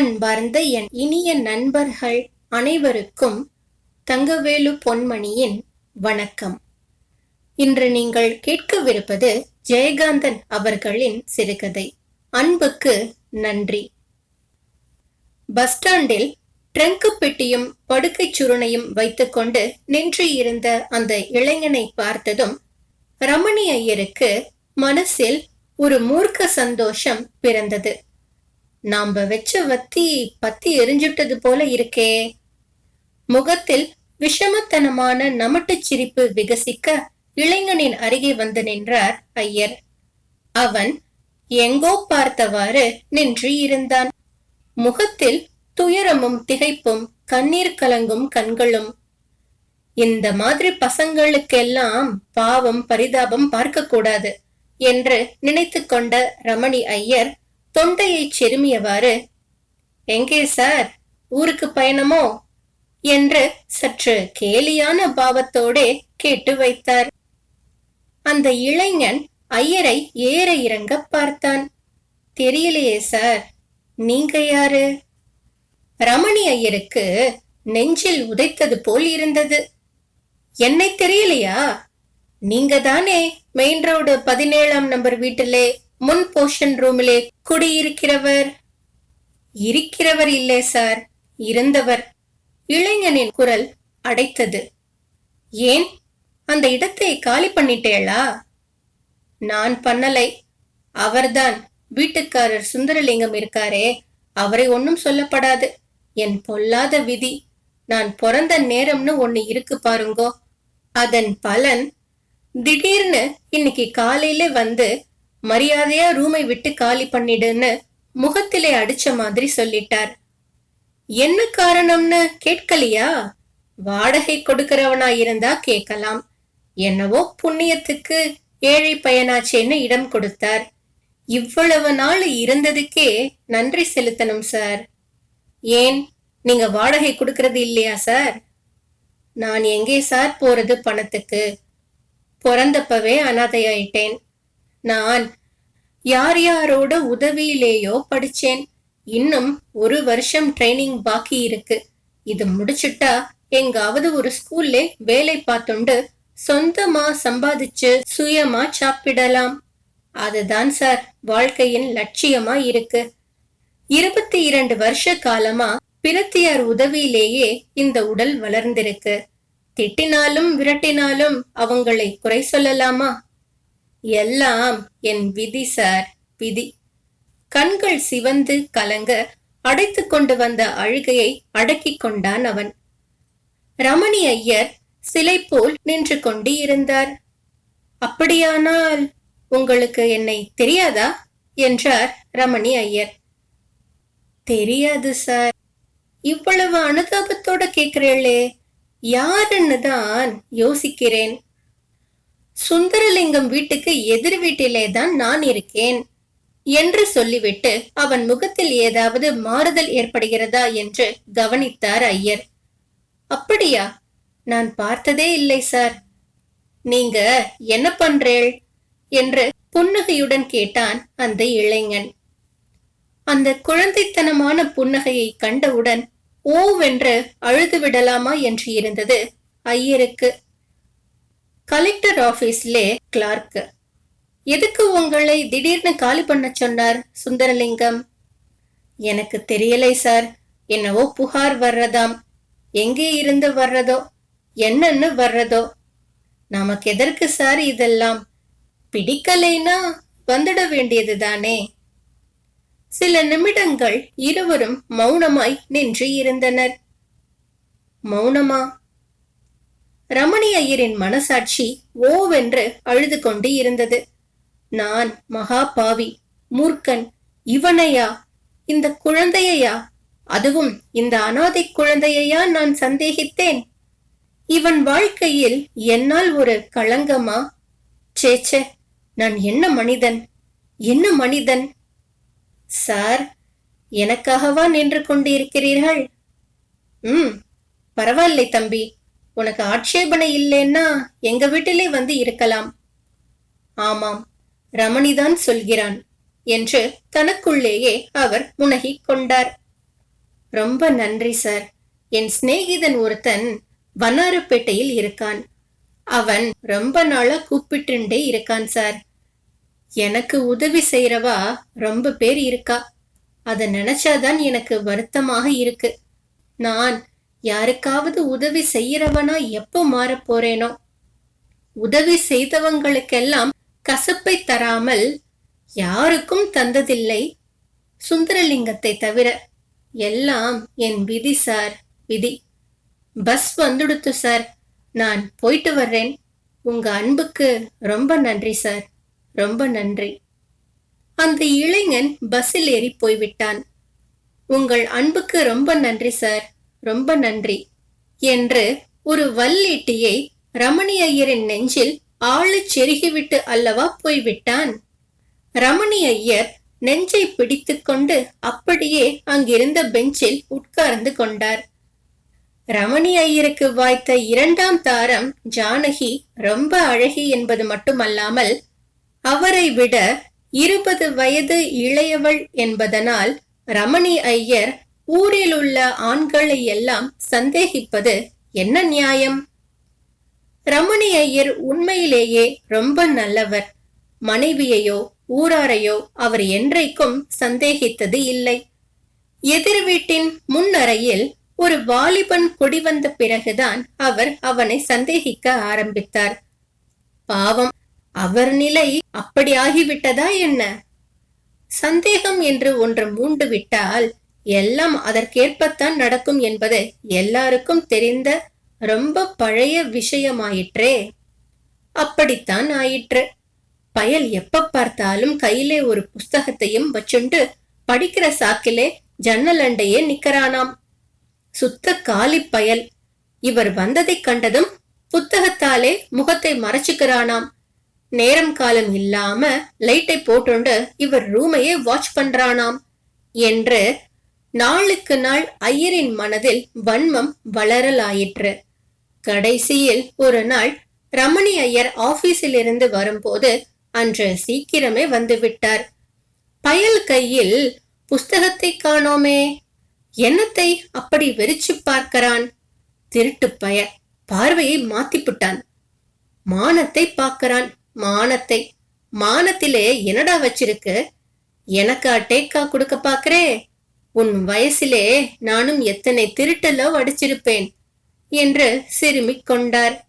அன்பார்ந்த என் இனிய நண்பர்கள் அனைவருக்கும் தங்கவேலு பொன்மணியின் வணக்கம். இன்று நீங்கள் கேட்கவிருப்பது ஜெயகாந்தன் அவர்களின் சிறுகதை. அன்புக்கு நன்றி. பஸ் ஸ்டாண்டில் ட்ரங்கு பெட்டியும் படுக்கை சுருணையும் வைத்துக்கொண்டு நின்று இருந்த அந்த இளைஞனை பார்த்ததும் ரமணி ஐயருக்கு மனசில் ஒரு மூர்க்க சந்தோஷம் பிறந்தது. நாம வச்ச வத்தி பத்தி எரிஞ்சுட்டது போல இருக்கே. முகத்தில் விஷமத்தனமான நமட்டுச் சிரிப்பு விகசிக்க இளைஞனின் அருகே வந்து நின்றார் ஐயர். அவன் எங்கோ பார்த்தவாறு நின்று இருந்தான். முகத்தில் துயரமும் திகைப்பும் கண்ணீர் கலங்கும் கண்களும். இந்த மாதிரி பசங்களுக்கெல்லாம் பாவம் பரிதாபம் பார்க்க கூடாது என்று நினைத்து கொண்ட ரமணி ஐயர் தொண்டையை செருமியவாறு எங்கே சார்? ஊருக்கு பயணமோ? என்று சற்று கேலியான பாவத்தோடே கேட்டு வைத்தார். அந்த இளைஞன் ஐயரை ஏற இறங்க பார்த்தான். தெரியலையே சார் நீங்க யாரு? ரமணி ஐயருக்கு நெஞ்சில் உதைத்தது போல் இருந்தது. என்னை தெரியலையா? நீங்க தானே மெயின் ரோடு பதினேழாம் நம்பர் வீட்டிலே முன் போர்ஷன் ரூமிலே குடியிருக்கிறவர். இருக்கிறவர் இல்லை சார் இருந்தவர். இளைஞனின் குரல் அடைத்தது. ஏன்? அந்த இடத்தை காலி பண்ணிட்டேளா? நான் பண்ணலை. அவர்தான் வீட்டுக்காரர் சுந்தரலிங்கம் இருக்காரே. அவரை ஒன்னும் சொல்லப்படாது. என் பொல்லாத விதி. நான் பிறந்த நேரம்னு ஒன்னு இருக்கு பாருங்கோ. அதன் பலன் திடீர்னு இன்னைக்கு காலையில வந்து மரியாதையா ரூமை விட்டு காலி பண்ணிடுன்னு முகத்திலே அடிச்ச மாதிரி சொல்லிட்டார். என்ன காரணம்னு கேட்கலையா? வாடகை கொடுக்கிறவனா இருந்தா கேட்கலாம். என்னவோ புண்ணியத்துக்கு ஏழை பையனாச்சேன்னு இடம் கொடுத்தார். இவ்வளவு நாள் இருந்ததுக்கே நன்றி செலுத்தணும் சார். ஏன்? நீங்க வாடகை கொடுக்கறது இல்லையா சார்? நான் எங்கே சார் போறது பணத்துக்கு? பிறந்தப்பவே அனாதையாயிட்டேன். நான் யார் யாரோட உதவியிலேயோ படிச்சேன். இன்னும் ஒரு வருஷம் ட்ரைனிங் பாக்கி இருக்கு. இது முடிச்சுட்டா எங்காவது ஒரு ஸ்கூல்ல வேலை பார்த்துண்டு சொந்தமா சம்பாதிச்சு சுயமா சாப்பிடலாம். அதுதான் சார் வாழ்க்கையின் லட்சியமா இருக்கு. இருபத்தி இரண்டு வருஷ காலமா பிரத்தியார் உதவியிலேயே இந்த உடல் வளர்ந்திருக்கு. திட்டினாலும் விரட்டினாலும் அவங்களை குறை சொல்லலாமா? எல்லாம் என் விதி சார் விதி. கண்கள் சிவந்து கலங்க அடைத்து கொண்டு வந்த அழுகையை அடக்கிக் கொண்டான் அவன். ரமணி ஐயர் சிலை போல் நின்று கொண்டு இருந்தார் அப்படியானால் உங்களுக்கு என்னை தெரியாதா? என்றார் ரமணி ஐயர். தெரியாது சார். இவ்வளவு அனுதாபத்தோட கேக்குறேளே யாருன்னு தான் யோசிக்கிறேன்? சுந்தரலிங்கம் வீட்டுக்கு எதிர் வீட்டிலே தான் நான் இருக்கேன் என்று சொல்லிவிட்டு அவன் முகத்தில் ஏதாவது மாறுதல் ஏற்படுகிறதா என்று கவனித்தார் ஐயர். அப்படியா? நான் பார்த்ததே இல்லை சார். நீங்க என்ன பண்றேள்? என்று புன்னகையுடன் கேட்டான் அந்த இளைஞன். அந்த குழந்தைத்தனமான புன்னகையை கண்டவுடன் ஓவென்று அழுது விடலாமா என்று இருந்தது ஐயருக்கு கலெக்டர் ஆபீஸ்லே கிளார்க். எதுக்கு உங்களை திடீர்னு காலி பண்ண சொன்னார் சுந்தரலிங்கம்? எனக்கு தெரியலை சார். என்னவோ புகார் வர்றதாம். எங்கே இருந்து வர்றதோ என்னன்னு வர்றதோ. நமக்கு எதற்கு சார் இதெல்லாம்? பிடிக்கலைனா வந்துட வேண்டியது தானே. சில நிமிடங்கள் இருவரும் மௌனமாய் நின்று இருந்தனர். மௌனமா? ரமணி ஐயரின் மனசாட்சி ஓவென்று அழுது கொண்டு இருந்தது. நான் மகா பாவி மூர்க்கன் இவனையா? இந்த குழந்தையையா? அதுவும் இந்த அனாதை குழந்தையையா நான் சந்தேகித்தேன். இவன் வாழ்க்கையில் என்னால் ஒரு களங்கமா? சேச்சே நான் என்ன மனிதன்? என்ன மனிதன்? சார் எனக்காகவா நின்று கொண்டிருக்கிறீர்கள்? ம் பரவாயில்லை தம்பி. உனக்கு ஆட்சேபனை இல்லைன்னா எங்க வீட்டிலே வந்து இருக்கலாம். ஆமாம் ரமணிதான் சொல்கிறான் என்று தனக்குள்ளேயே அவர் முனகிக் கொண்டார். ரொம்ப நன்றி சார். என் சிநேகிதன் ஒருத்தன் வண்ணாரப்பேட்டையில் இருக்கான். அவன் ரொம்ப நாளா கூப்பிட்டுண்டே இருக்கான் சார். எனக்கு உதவி செய்யறவா ரொம்ப பேர் இருக்கா. அத நினைச்சாதான் எனக்கு வருத்தமாக இருக்கு. நான் யாருக்காவது உதவி செய்யறவனா எப்போ மாறப் போறேனோ? உதவி செய்தவங்களுக்கெல்லாம் கசப்பை தராமல் யாருக்கும் தந்ததில்லை. சுந்தரலிங்கத்தை தவிர எல்லாம் என் விதி சார் விதி. பஸ் வந்துடுத்து சார். நான் போயிட்டு வர்றேன். உங்க அன்புக்கு ரொம்ப நன்றி சார். ரொம்ப நன்றி. அந்த இளைஞன் பஸ்ஸில் ஏறி போய்விட்டான். உங்கள் அன்புக்கு ரொம்ப நன்றி சார். ரொம்ப நன்றி என்று ஒரு வல்லீட்டியை ரமணி ஐயரின் நெஞ்சில் ஆளு செருகிவிட்டு அல்லவா போய்விட்டான். ரமணி ஐயர் நெஞ்சை பிடித்துக்கொண்டு அப்படியே அங்கிருந்த பெஞ்சில் உட்கார்ந்து கொண்டார். ரமணி ஐயருக்கு வாய்த்த இரண்டாம் தாரம் ஜானகி ரொம்ப அழகி என்பது மட்டுமல்லாமல் அவரை விட இருபது வயது இளையவள் என்பதனால் ரமணி ஐயர் ஊரில் உள்ள ஆண்களை எல்லாம் சந்தேகிப்பது என்ன நியாயம்? ரமணி ஐயர் உண்மையிலேயே ரொம்ப நல்லவர். மனைவியையோ ஊராரையோ அவர் என்றைக்கும் சந்தேகித்தது இல்லை. எதிர் வீட்டின் முன்னறையில் ஒரு வாலிபன் குடிவந்த பிறகுதான் அவர் அவனை சந்தேகிக்க ஆரம்பித்தார். பாவம் அவர் நிலை அப்படி ஆகிவிட்டதா என்ன? சந்தேகம் என்று ஒன்று மூண்டு விட்டால் எல்லாம் அதற்கேற்பத்தான் நடக்கும் என்பது எல்லாருக்கும் தெரிந்த ரொம்ப பழைய விஷயமாயிற்றே. அப்படித்தான் ஆயிற்று. பயல் எப்ப பார்த்தாலும் கையிலே ஒரு புஸ்தகத்தையும் வச்சுண்டு படிக்கிற சாக்கிலே ஜன்னல் அண்டையே நிக்கறானாம். சுத்த காலி பயல். இவர் வந்ததை கண்டதும் புத்தகத்தாலே முகத்தை மறைச்சுக்கிறானாம். நேரம் காலம் இல்லாம லைட்டை போட்டுண்டு இவர் ரூமையே வாட்ச் பண்றானாம். என்று நாளுக்கு நாள் ஐயரின் மனதில் வன்மம் வளரலாயிற்று. கடைசியில் ஒரு நாள் ரமணி ஐயர் ஆபீஸில் இருந்து வரும்போது அன்று சீக்கிரமே வந்து விட்டார் பயல் கையில் புஸ்தகத்தை காணோமே. என்னத்தை அப்படி வெறிச்சு பார்க்கிறான்? திருட்டு பய பார்வையை மாத்திப்புட்டான். மானத்தை பார்க்கறான். மானத்தை. மானத்திலே என்னடா வச்சிருக்கு? எனக்கா டேக்கா கொடுக்க பாக்குறே உன் வயசிலே நானும் எத்தனை திருட்டலோ அடிச்சிருப்பேன் என்று சிறுமிக் கொண்டார்.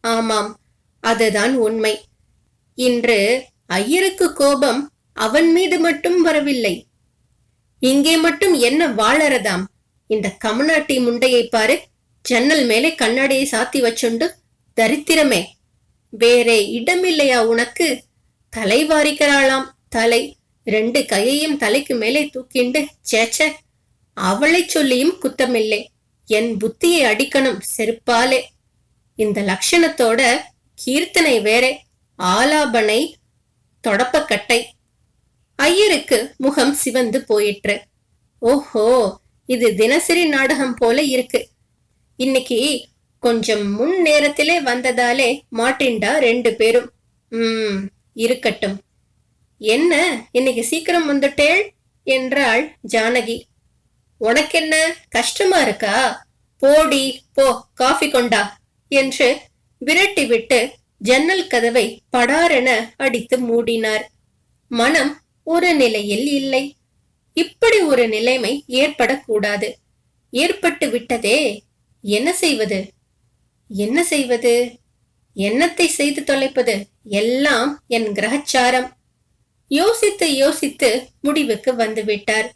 ஆமாம் அதுதான் உண்மை. இன்று ஐயருக்கு கோபம் அவன் மீது மட்டும் வரவில்லை. இங்கே மட்டும் என்ன வாழறதாம்? இந்த கமநாட்டி முண்டையை பாரு ஜன்னல் மேலே கண்ணாடியை சாத்தி வச்சுண்டு தரித்திரமே. வேறே இடமில்லையா உனக்கு? தலை வாரிக்கிறாளாம் தலை. ரெண்டு கையையும் தலைக்கு மேலே தூக்கிண்டு சேச்ச அவளை சொல்லியும் குத்தமில்லை. என் புத்தியை அடிக்கணும் செருப்பாலே. இந்த லட்சணத்தோட கீர்த்தனை வேறே. ஆலாபனை தொடப்பக்கட்டை. ஐயருக்கு முகம் சிவந்து போயிற்று. ஓஹோ இது தினசரி நாடகம் போல இருக்கு. இன்னைக்கு கொஞ்சம் முன் நேரத்திலே வந்ததாலே மாட்டின்டா ரெண்டு பேரும். ம் இருக்கட்டும். என்ன? இன்னைக்கு சீக்கிரம் வந்துட்டேள்? என்றாள் ஜானகி. உனக்கென்ன? கஷ்டமா இருக்கா? போடி போ காஃபி கொண்டா என்று விரட்டிவிட்டு ஜன்னல் கதவை படாரென அடித்து மூடினார். மனம் ஒரு நிலையில் இல்லை. இப்படி ஒரு நிலைமை ஏற்படக்கூடாது. ஏற்பட்டு விட்டதே. என்ன செய்வது? என்ன செய்வது? என்னத்தை செய்து தொலைப்பது? எல்லாம் என் கிரகச்சாரம். யோசித்து யோசித்து முடிவுக்கு வந்துவிட்டார்.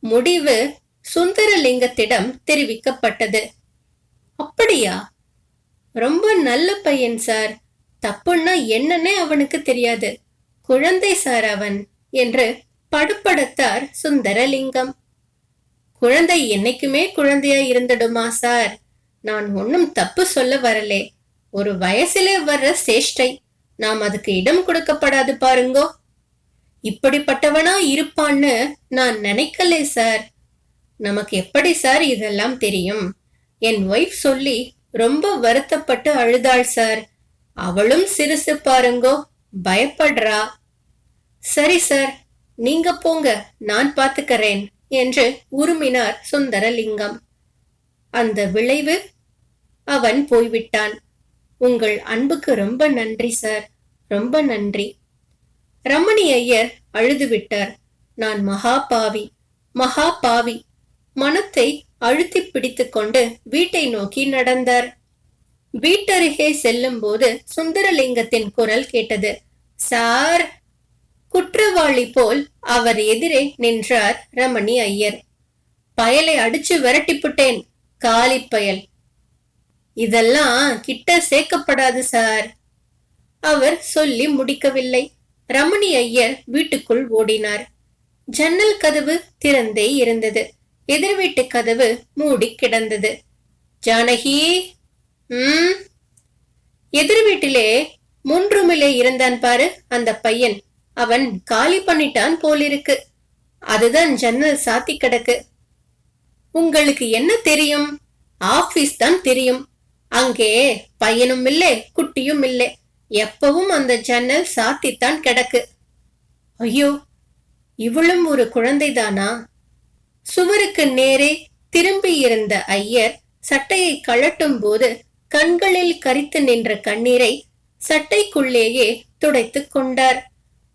முடிவு சுந்தரலிங்கத்திடம் தெரிவிக்கப்பட்டது. அப்படியா? ரொம்ப நல்ல பையன் சார். தப்புன்னா என்னன்னே அவனுக்கு தெரியாது. குழந்தை சார் அவன் என்று படுப்படுத்தார் சுந்தரலிங்கம். குழந்தை என்னைக்குமே குழந்தையா இருந்துடுமா சார்? நான் ஒன்னும் தப்பு சொல்ல வரலே. ஒரு வயசிலே வர்ற சேஷ்டை. நாம் அதுக்கு இடம் கொடுக்கப்படாது பாருங்கோ. இப்படிப்பட்டவனா இருப்பான்னு நான் நினைக்கலே சார். நமக்கு எப்படி சார் இதெல்லாம் தெரியும்? என் ஒய்ஃப் சொல்லி ரொம்ப வருத்தப்பட்டு அழுதாள் சார். அவளும் சிறுசு பாருங்கோ பயப்படுறா. சரி சார் நீங்க போங்க நான் பார்த்துக்கறேன் என்று உருமினார் சுந்தரலிங்கம். அந்த விளைவு அவன் போய்விட்டான். உங்கள் அன்புக்கு ரொம்ப நன்றி சார். ரொம்ப நன்றி. ரமணி ஐயர் அழுதுவிட்டார். நான் மகா பாவி மகா பாவி மனத்தை அழுத்தி பிடித்து கொண்டு வீட்டை நோக்கி நடந்தார். வீட்டருகே செல்லும் போது சுந்தரலிங்கத்தின் குரல் கேட்டது. சார்! குற்றவாளி போல் அவர் எதிரே நின்றார் ரமணி ஐயர். பயலை அடிச்சு விரட்டிப்புட்டேன் காலி பயல். இதெல்லாம் கிட்ட சேர்க்கப்படாது சார். அவர் சொல்லி முடிக்கவில்லை. ரமணி ஐயர் வீட்டுக்குள் ஓடினார். ஜன்னல் கதவு திறந்தே இருந்தது. எதிர் வீட்டு கதவு மூடி கிடந்தது. ஜானகி ம்? எதிர் வீட்டிலே மூன்றுமிலே இருந்தான் பாரு அந்த பையன். அவன் காலி பண்ணிட்டான் போலிருக்கு. அதுதான் ஜன்னல் சாத்தி கிடக்கு. உங்களுக்கு என்ன தெரியும்? ஆபீஸ் தான் தெரியும். அங்கே பையனும் இல்லை குட்டியும் இல்லை. எப்பவும் அந்த ஜன்னல் சாத்தித்தான் கிடக்கு. ஐயோ இவளும் ஒரு குழந்தைதானா? சுவருக்கு நேரே திரும்பி இருந்த ஐயர் சட்டையை கழட்டும் போது கண்களில் கரித்து நின்ற கண்ணீரை சட்டைக்குள்ளேயே துடைத்துக் கொண்டார்.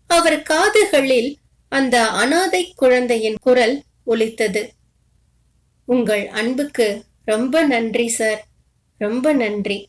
அவர் காதுகளில் அந்த அனாதை குழந்தையின் குரல் ஒலித்தது. உங்கள் அன்புக்கு ரொம்ப நன்றி சார். ரொம்ப நன்றி.